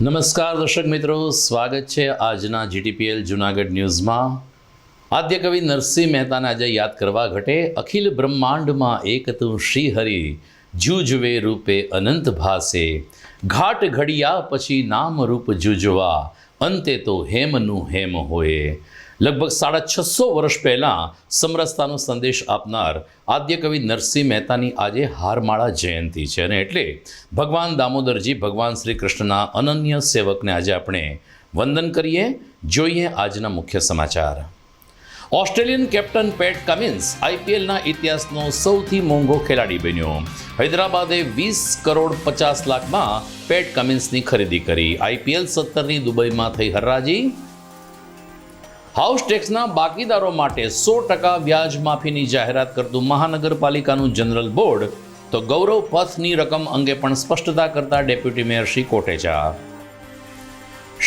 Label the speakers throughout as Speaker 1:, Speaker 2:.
Speaker 1: નમસ્કાર દર્શક મિત્રો, સ્વાગત છે આજના જીટીપીએલ જુનાગઢ ન્યૂઝમાં. આદ્ય કવિ નરસિંહ મહેતાને આજે યાદ કરવા ઘટે અખિલ બ્રહ્માંડમાં એક તું શ્રી હરિ, જુજવે રૂપે અનંત ભાસે. ઘાટ ઘડિયા પછી નામ રૂપ જુજવા, અંતે તો હેમનું હેમ હોય લગભગ સાડા છસો વર્ષ પહેલાં સમરસતાનો સંદેશ આપનાર આદ્ય કવિ નરસિંહ મહેતાની આજે હારમાળા જયંતિ છે. અને એટલે ભગવાન દામોદરજી, ભગવાન શ્રી કૃષ્ણના અનન્ય સેવકને આજે આપણે વંદન કરીએ. જોઈએ આજના મુખ્ય સમાચાર. ઓસ્ટ્રેલિયન કેપ્ટન પેટ કમિન્સ આઈપીએલના ઇતિહાસનો સૌથી મોંઘો ખેલાડી બન્યો. હૈદરાબાદે વીસ કરોડ પચાસ લાખમાં પેટ કમિન્સની ખરીદી કરી. આઈપીએલ સત્તરની દુબઈમાં થઈ હરરાજી હાઉસ ટેક્સના બાકીદારો માટે સો ટકા વ્યાજ માફીની જાહેરાત કરતું મહાનગરપાલિકાનું જનરલ બોર્ડ, તો ગૌરવ પથની રકમ અંગે પણ સ્પષ્ટતા કરતા ડેપ્યુટી મેયર શ્રી કોટેચા.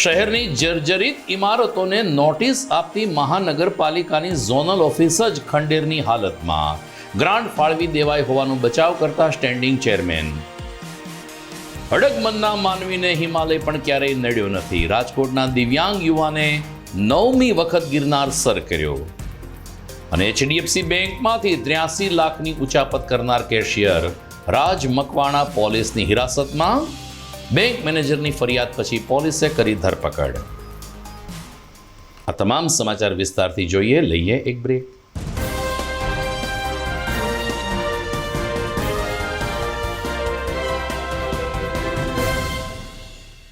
Speaker 1: શહેરની જર્જરિત ઇમારતોને નોટિસ આપતી મહાનગરપાલિકાની ઝોનલ ઓફિસ જ ખંડેરની હાલતમાં. ગ્રાન્ટ ફાળવી દેવાય હોવાનું બચાવ કરતા સ્ટેન્ડિંગ ચેરમેન. હડકમનના માનવીને હિમાલય પણ ક્યારેય નડ્યો નથી. રાજકોટના દિવ્યાંગ યુવાને નવમી વખત ગિરનાર સર કર્યો. અને એચડીએફસી બેંકમાંથી ત્ર્યાસી લાખની ઉચાપત કરનાર કેશિયર રાજ મકવાણા પોલીસની હિરાસતમાં બેંક મેનેજરની ફરિયાદ પછી પોલીસે કરી ધરપકડ. આ તમામ સમાચાર વિસ્તારથી જોઈએ. લઈએ એક બ્રેક